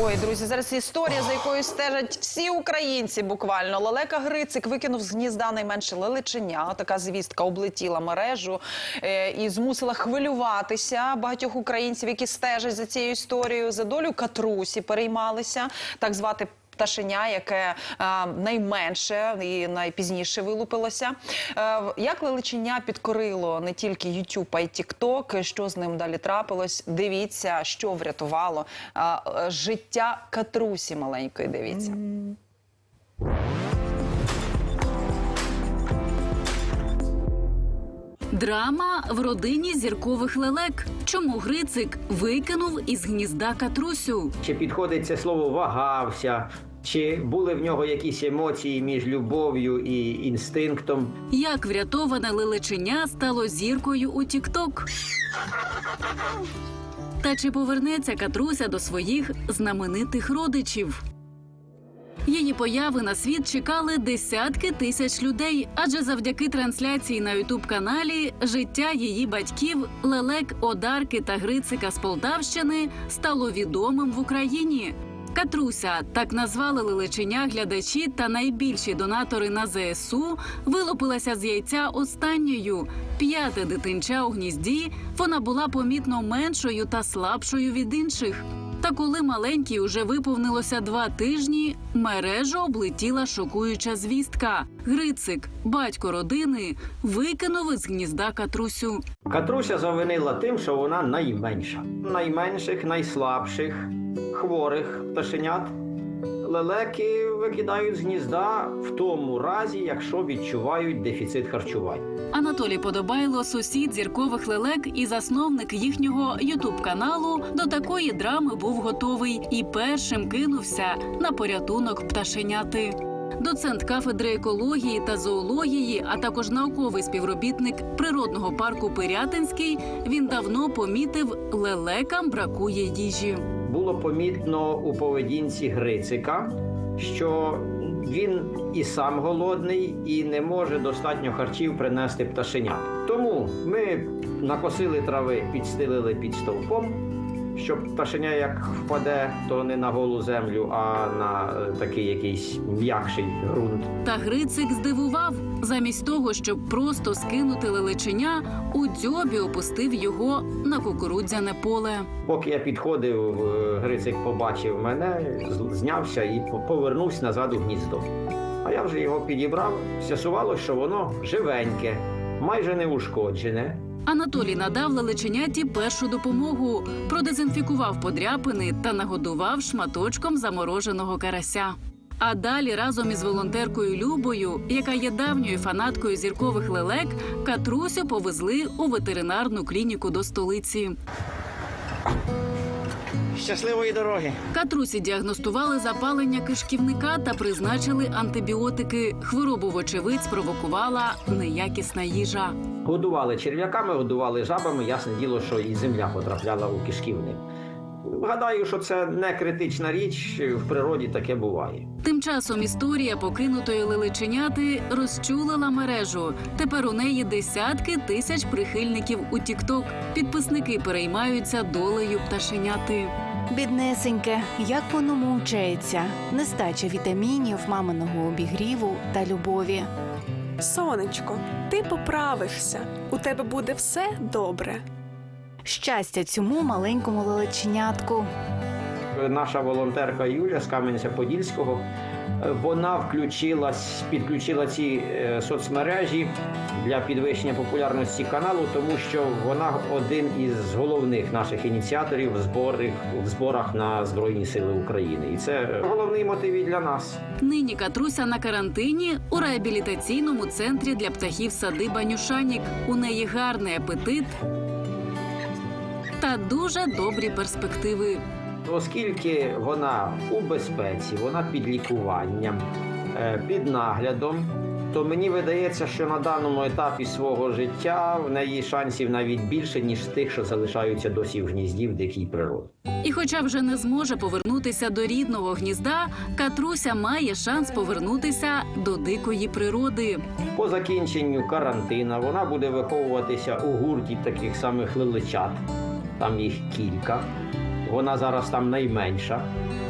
Ой, друзі, зараз історія, за якою стежать всі українці. Буквально лелека Грицик викинув з гнізда найменше лелеченя. Така звістка облетіла мережу е, і змусила хвилюватися багатьох українців, які стежать за цією історією. За долю катрусі переймалися, так звати. Пташеня, яке е, найменше і найпізніше вилупилося. Е, як величиня підкорило не тільки YouTube, а й TikTok, Що з ним далі трапилось? Дивіться, що врятувало е, життя катрусі маленької. Дивіться. Драма в родині зіркових лелек. Чому Грицик викинув із гнізда катрусю? Чи підходить це слово вагався, чи були в нього якісь емоції між любов'ю і інстинктом. Як врятоване лелеченя стало зіркою у Тікток? Та чи повернеться Катруся до своїх знаменитих родичів? Її появи на світ чекали десятки тисяч людей, адже завдяки трансляції на ютуб каналі життя її батьків Лелек, Одарки та Грицика з Полтавщини стало відомим в Україні. Катруся так назвали лелеченя глядачі та найбільші донатори на ЗСУ вилупилася з яйця останньою. П'яте дитинча у гнізді вона була помітно меншою та слабшою від інших. Та коли маленькій уже виповнилося два тижні, мережу облетіла шокуюча звістка. Грицик, батько родини, викинув із гнізда катрусю. Катруся завинила тим, що вона найменша. Найменших, найслабших, хворих пташенят. Лелеки викидають з гнізда в тому разі, якщо відчувають дефіцит харчування. Анатолій Подобайло, сусід зіркових лелек і засновник їхнього ютуб каналу, до такої драми був готовий і першим кинувся на порятунок пташеняти. Доцент кафедри екології та зоології, а також науковий співробітник природного парку Пирятинський, він давно помітив, лелекам бракує їжі. Було помітно у поведінці Грицика, що він і сам голодний, і не може достатньо харчів принести пташенят. Тому ми накосили трави, підстелили під стовпом, щоб пташеня як впаде, то не на голу землю, а на е, такий якийсь м'якший ґрунт. Та Грицик здивував. Замість того, щоб просто скинути лелеченя, у дзьобі опустив його на кукурудзяне поле. Поки я підходив, е, Грицик побачив мене, знявся і по- повернувся назад у гніздо. А я вже його підібрав. З'ясувалося, що воно живеньке, майже не ушкоджене. Анатолій надав лелеченяті першу допомогу, продезінфікував подряпини та нагодував шматочком замороженого карася. А далі разом із волонтеркою Любою, яка є давньою фанаткою зіркових лелек, Катрусю повезли у ветеринарну клініку до столиці. Щасливої дороги! Катрусі діагностували запалення кишківника та призначили антибіотики. Хворобу, вочевидь, спровокувала неякісна їжа. Годували черв'яками, годували жабами. Ясне діло, що і земля потрапляла у кишківник. Гадаю, що це не критична річ. В природі таке буває. Тим часом історія покинутої лелеченяти розчулила мережу. Тепер у неї десятки тисяч прихильників у Тікток. Підписники переймаються долею пташеняти. Біднесеньке, як воно мучається, нестача вітамінів, маминого обігріву та любові. Сонечко, ти поправишся. У тебе буде все добре. Щастя цьому маленькому лелеченятку. Наша волонтерка Юля з Кам'янця-Подільського. е, Вона включилась, підключила ці е, соцмережі для підвищення популярності каналу, тому що вона один із головних наших ініціаторів в зборах, в зборах на Збройні Сили України. І це головний мотив і для нас. Нині Катруся на карантині у реабілітаційному центрі для птахів садиба Нюшанік. У неї гарний апетит та дуже добрі перспективи. Оскільки вона у безпеці, вона під лікуванням, е, під наглядом, то мені видається, що на даному етапі свого життя в неї шансів навіть більше, ніж тих, що залишаються досі в гнізді в дикій природі. І, хоча вже не зможе повернутися до рідного гнізда, Катруся має шанс повернутися до дикої природи. По закінченню карантина вона буде виховуватися у гурті таких самих лиличат, там їх кілька. вона зараз там найменша.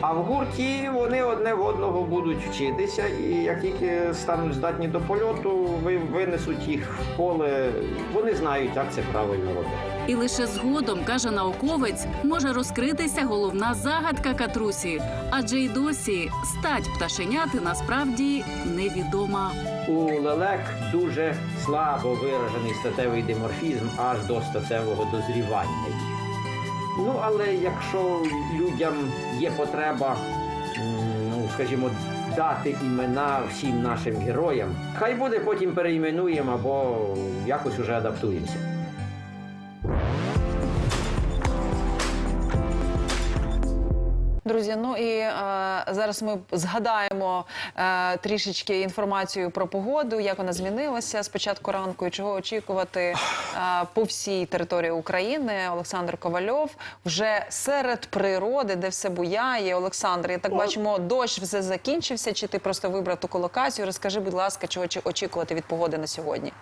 А в гурті вони одне в одного будуть вчитися, і як тільки стануть здатні до польоту, ви винесуть їх в поле. Вони знають, як це правильно робити. І лише згодом, каже науковець, може розкритися головна загадка катрусі, адже й досі стать пташеняти насправді невідома. У лелек дуже слабо виражений статевий диморфізм аж до статевого дозрівання. Ну, але якщо людям є потреба, ну скажімо, дати імена всім нашим героям, хай буде потім переіменуємо або якось уже адаптуємося. Друзі, ну і е, зараз ми згадаємо е, трішечки інформацію про погоду, як вона змінилася з початку ранку і чого очікувати е, по всій території України. Олександр Ковальов вже серед природи, де все буяє. Олександр, я так бачимо, дощ вже закінчився. Чи ти просто вибрав таку локацію? Розкажи, будь ласка, чого очі- очікувати від погоди на сьогодні?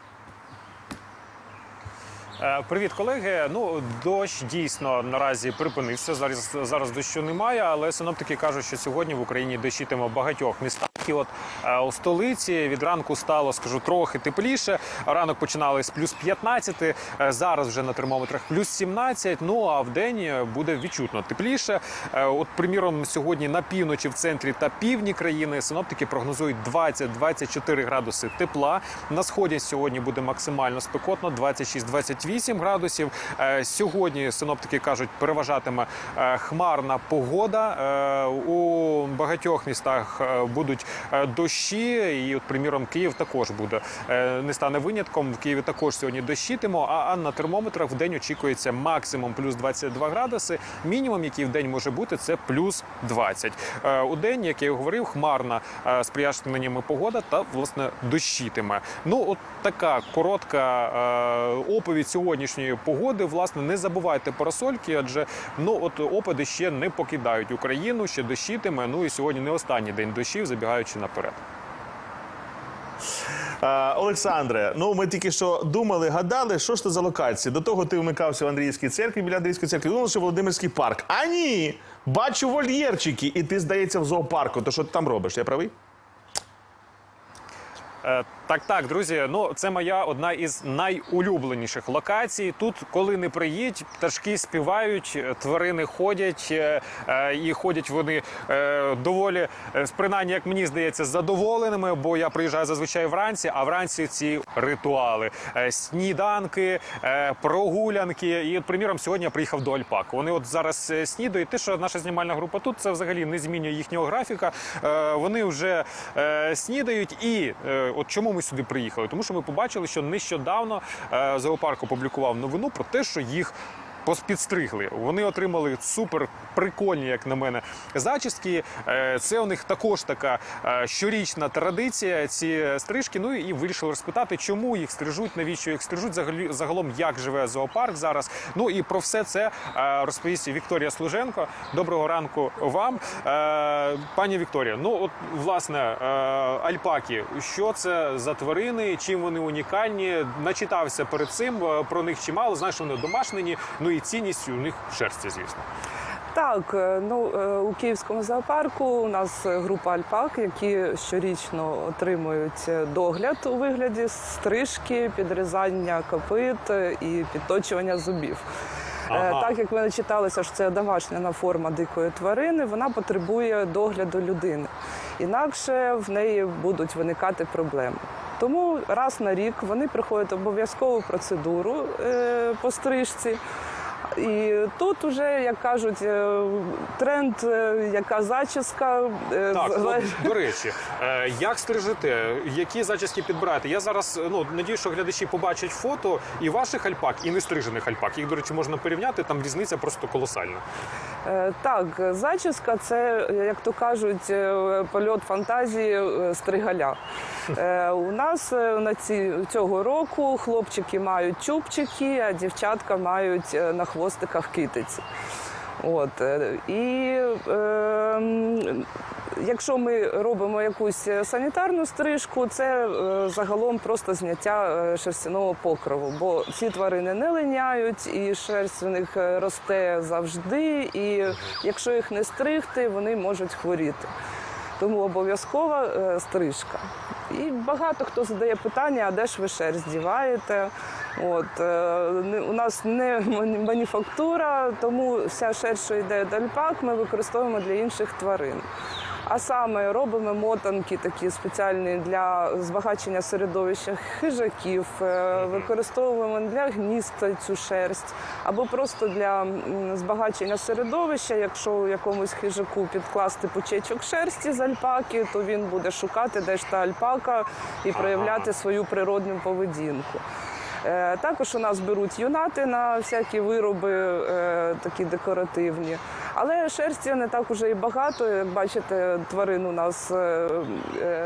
Е, Привіт, колеги. Ну дощ дійсно наразі припинився. Зараз зараз дощу немає, але синоптики кажуть, що сьогодні в Україні дощитиме в багатьох містах. І от е, у столиці від ранку стало, скажу, трохи тепліше. Ранок починали з плюс 15, е, зараз вже на термометрах плюс 17, Ну а в день буде відчутно тепліше. Е, От, приміром, сьогодні на півночі, в центрі та півдні країни синоптики прогнозують 20-24 градуси тепла. На сході сьогодні буде максимально спекотно 26-28 градусів. Е, Сьогодні синоптики кажуть, переважатиме е, хмарна погода. Е, У багатьох містах е, будуть е, дощі. І, от, приміром, Київ також буде е, не стане винятком. В Києві також сьогодні дощитимо. А на термометрах в день очікується максимум плюс 22 градуси. Мінімум, який в день може бути, це плюс 20. Е, У день, як я говорив, хмарна е, з погода та власне дощитиме. Ну, от така коротка е, оповідь сьогоднішньої погоди. Власне, не забувайте парасольки, адже ну от опади ще не покидають Україну, ще дощитиме. Ну і сьогодні не останній день дощів, забігаючи наперед. Е, Олександре, ну ми тільки що думали, гадали, що ж це за локації. До того ти вмикався в Андріївській церкві, біля Андріївської церкви, думав, що Володимирський парк. А ні! Бачу вольєрчики, і ти, здається, в зоопарку. То що ти там робиш? Я правий? Е, Так, так, друзі. Ну це моя одна із найулюбленіших локацій. Тут, коли не приїдь, пташки співають, тварини ходять, е, е, і ходять вони доволі принаймні, як мені здається, задоволеними. Бо я приїжджаю зазвичай вранці, а вранці ці ритуали, сніданки, прогулянки. І, приміром, сьогодні я приїхав до Альпак. Вони от зараз снідають. Те, що наша знімальна група тут, це взагалі не змінює їхнього графіка. Вони вже снідають. І от чому ми сюди приїхали? Тому що ми побачили, що нещодавно е, зоопарк опублікував новину про те, що їх. Поспідстригли. Вони отримали супер прикольні, як на мене, зачіски. Е, Це у них також така е, щорічна традиція. Ці стрижки. Ну і вирішили розпитати, чому їх стрижуть, навіщо їх стрижуть, загалом як живе зоопарк зараз. Ну і про все це е, розповість Вікторія Служенко. Доброго ранку вам, Е, пані Вікторія. Ну от власне е, альпаки, що це за тварини, чим вони унікальні? Начитався перед цим е, про них чимало. Знаєш, вони домашні. Ну і цінність у них шерсті, звісно. Так, е, ну е, у Київському зоопарку у нас група альпак, які щорічно отримують е, догляд у вигляді стрижки, підрізання копит і підточування зубів. Ага. Так як ви начиталися, що це домашня форма дикої тварини, вона потребує догляду людини. Інакше в неї будуть виникати проблеми. Тому раз на рік вони проходять обов'язкову процедуру по стрижці. І тут уже, як кажуть, е, тренд, е, яка зачіска. е, Так, от, до речі, як стрижете, які зачіски підбираєте? Я зараз ну надію, що глядачі побачать фото і ваших альпак, і нестрижених альпак. Їх, до речі, можна порівняти. Там різниця просто колосальна. Так, зачіска це, як то кажуть, польот фантазії стригаля. У нас на ці цього року хлопчики мають чубчики, а дівчатка мають на хвостиках китиці. От е, і е, якщо ми робимо якусь санітарну стрижку, це е, загалом просто зняття е, шерстяного покрову, бо ці тварини не линяють, і шерсть у них е, росте завжди. І якщо їх не стригти, вони можуть хворіти. Тому обов'язкова е, стрижка. І багато хто задає питання, а де ж ви шерсть діваєте? От, е, у нас не маніфактура, тому вся шерсть, що йде до альпак, ми використовуємо для інших тварин. А саме робимо мотанки такі спеціальні для збагачення середовища хижаків, е, використовуємо для гнізд цю шерсть, або просто для збагачення середовища. Якщо якомусь хижаку підкласти пучечок шерсті з альпаки, то він буде шукати, де ж та альпака, і проявляти свою природну поведінку. Е, Також у нас беруть юнати на всякі вироби е, такі декоративні. Але шерсті не так уже і багато. Як бачите, тварин у нас е,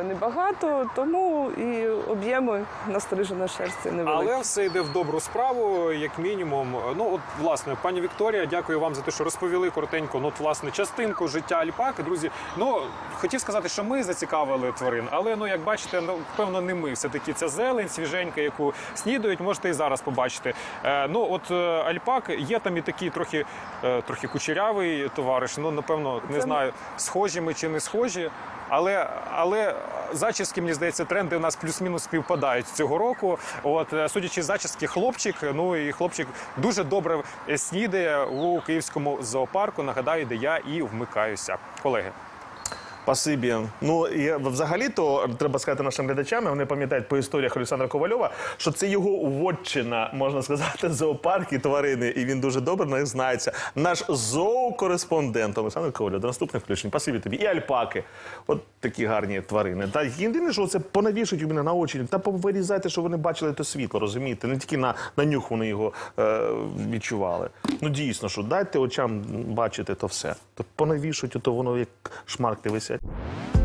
небагато, тому і об'єми настриженої шерсті невеликі. Але все йде в добру справу, як мінімум. Ну от власне, пані Вікторія, дякую вам за те, що розповіли коротенько. Ну, от, власне, частинку життя альпаки. Друзі, ну хотів сказати, що ми зацікавили тварин, але ну як бачите, ну певно, не ми. Все таки ця зелень, свіженька, яку снідають, можете і зараз побачити. Е, ну от е, альпак є там і такий трохи, е, трохи кучерявий товариш. Ну напевно, не Це- знаю, схожі ми чи не схожі. Але, але зачіски, мені здається, тренди у нас плюс-мінус співпадають цього року. От, судячи з зачіски, хлопчик, ну і хлопчик дуже добре снідає у київському зоопарку. Нагадаю, де я і вмикаюся. Колеги. Спасибі. Ну і взагалі-то треба сказати нашим глядачам, вони пам'ятають по історіях Олександра Ковальова, що це його вотчина, можна сказати, зоопарк і тварини, і він дуже добре на них знається. Наш зоокореспондент Олександр Ковальов. До наступних включень. Спасибі тобі. І альпаки. От такі гарні тварини. Та єдине, що це понавішують у мене на очі, та повирізайте, щоб вони бачили те світло, розумієте? Не тільки на, на нюх вони його е, відчували. Ну дійсно, що дайте очам бачити то все. То понавішують, то воно як шмарки висять. Thank you.